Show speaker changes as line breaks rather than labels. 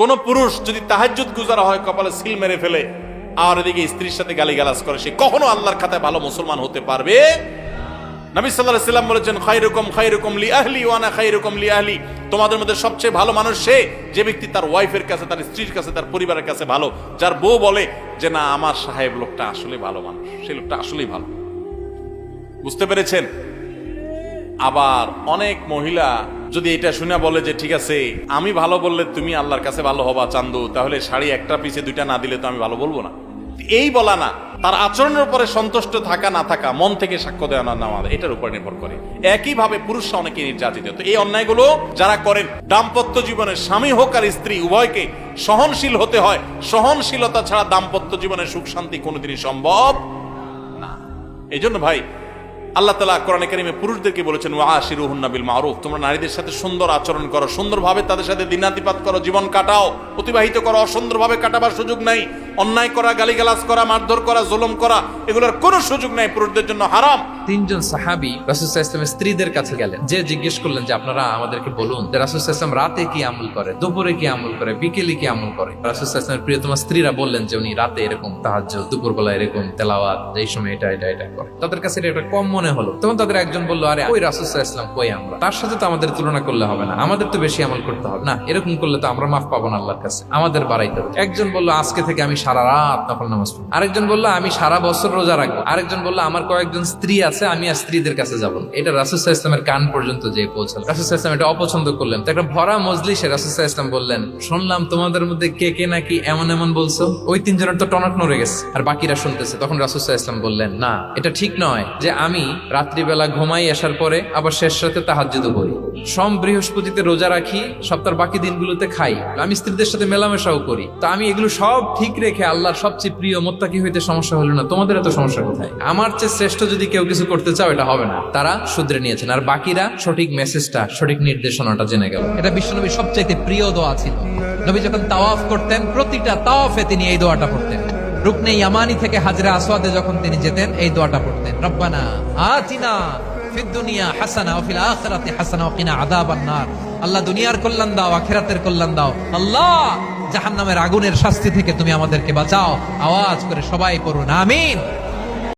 কোন পুরুষ যদি তাহাজ্জুদ গুজারা হয়, কপালে সিল মেরে ফেলে, আর এদিকে স্ত্রীর সাথে গালিগালাজ করে, সে কখনো আল্লাহর খাতায় ভালো মুসলমান হতে পারবে? নবী আলাইহি সাল্লাম বলেছেন, খায়রুকুম খায়রুকুম লি আহলি ওয়া আনা খায়রুকুম লি আহলি তোমাদের মধ্যে সবচেয়ে ভালো মানুষ সে, যে ব্যক্তি তার ওয়াইফের কাছে, তার স্ত্রীর কাছে, তার পরিবারের কাছে ভালো। যার বউ বলে যে, না, আমার সাহেব লোকটা আসলে ভালো মানুষ সেই লোকটা আসলেই ভালো। বুঝতে পেরেছেন? আবার অনেক মহিলা যদি এটা শুনে বলে যে, ঠিক আছে, আমি ভালো বললে তুমি আল্লাহর কাছে ভালো হবা চান্দু, তাহলে শাড়ি একটা পিছে দুইটা না দিলে তো আমি ভালো বলব না। এই বলা না, তার আচরণের উপরে সন্তুষ্ট থাকা না থাকা, মন থেকে সাক্ষ্য দেওয়া না নেওয়া, এটার উপর নির্ভর করে। একইভাবে পুরুষরা অনেকে নির্যাতিত। তো এই অন্যায়গুলো যারা করেন, দাম্পত্য জীবনে স্বামী হোক আর স্ত্রী, উভয়কে সহনশীল হতে হয়। সহনশীলতা ছাড়া দাম্পত্য জীবনে সুখ শান্তি কোনোদিনই সম্ভব না। এই জন্য ভাই আল্লাহ তালা কোরআনে কারিমে পুরুষদেরকে বলেছেন ও আশির হুন্নাবিল মারুফ তোমরা নারীদের সাথে সুন্দর আচরণ করো, সুন্দরভাবে তাদের সাথে দিনাতিপাত করো, জীবন কাটাও, অতিবাহিত করো, অসুন্দরভাবে কাটাবার সুযোগ নাই, অন্যায় করা, গালিগালাজ করা, মারধর করা, জোলম করা, এগুলোর কোনো সুযোগ নাই পুরুষদের জন্য, হারাম।
তিনজন সাহাবি ইসলামের স্ত্রীদের কাছে গেলেন। যে জিজ্ঞেস করলেন যে, আপনারা আমাদেরকে বলুন যে ইসলাম রাতে কি আমল করে? দুপুরে কি আমল করে? বিকেলে কি আমল করে? রাসুসাহ ইসলামের প্রিয়তমা স্ত্রীরা বললেন যে, উনি রাতে এরকম তাহাজ দুপুরবেলা এরকম তেলাওয়াত, এই সময় এটা এটা এটা করে। তাদের কাছে এটা কম মনে হলো। তখন তাদের একজন বলল, আরে, ওই ইসলাম কই আমরা? তার সাথে তো আমাদের তুলনা করলে হবে না। আমাদের তো বেশি আমল করতে হবে। না, এরকম করলে তো আমরা মাফ পাবো না আল্লাহর কাছে। আমাদের বাড়াইতে হবে। একজন বলল, আজকে থেকে আমি সারা রাত নকল নামাজ আরেকজন বলল, আমি সারা বছর রোজা রাখব। আরেকজন বলল, আমার কয়েকজন স্ত্রী আছে আমি আর স্ত্রীদের কাছে যাব না। এটা রাসুসাহ ইসলামের কান পর্যন্ত যে পৌঁছালো। রাসুসাহ ইসলাম এটা অপছন্দ করলেন। তো একটা ভরা মজলিসে রাসুসাহ ইসলাম বললেন, শুনলাম তোমাদের মধ্যে কে কে নাকি এমন এমন বলছো? ওই তিনজনের তো টনক নড়ে গেছে, আর বাকিরা শুনতেছে। তখন রাসুসাহ ইসলাম বললেন, না, এটা ঠিক নয় যে আমি রাত্রিবেলা ঘুমাই, আসার পরে আবার শেষ রাতে তাহাজ্জুদ করি। সোম বৃহস্পতিতে রোজা রাখি, সপ্তাহের বাকি দিনগুলোতে খাই। আমি স্ত্রীদের সাথে মেলামেশাও করি। তো আমি এগুলো সব ঠিক রেখে আল্লাহর সবচেয়ে প্রিয় মোত্তাকি হইতে সমস্যা হলো না। তোমাদের এত সমস্যা কোথায়? আমার চেয়ে শ্রেষ্ঠ যদি কেউ কিছু করতে চাও, এটা হবে না। তারা শুধরে নিয়েছেন। আর বাকিরা সঠিক মেসেজটা সঠিক নির্দেশনাটা জেনে গেল।
এটা বিশ্বনবীর সবচাইতে প্রিয় দোয়া ছিল। নবী যখন তাওয়াফ করতেন, প্রতিটা তাওয়াফে তিনি এই দোয়াটা পড়তেন। রুকনে ইয়ামানি থেকে হাজরা আসওয়াদে যখন তিনি যেতেন, এই দোয়াটা পড়তেন। রব্বানা আতিনা ফিদ দুনিয়া হাসানা ও ফিল আখিরাতি হাসানা ওয়া কিনা আযাবান নার। আল্লাহ দুনিয়ার কল্যাণ দাও, আখিরাতের কল্যাণ দাও। আল্লাহ জাহান্নামের আগুনের শাস্তি থেকে তুমি আমাদেরকে বাঁচাও। আওয়াজ করে সবাই পড়ুন, আমিন।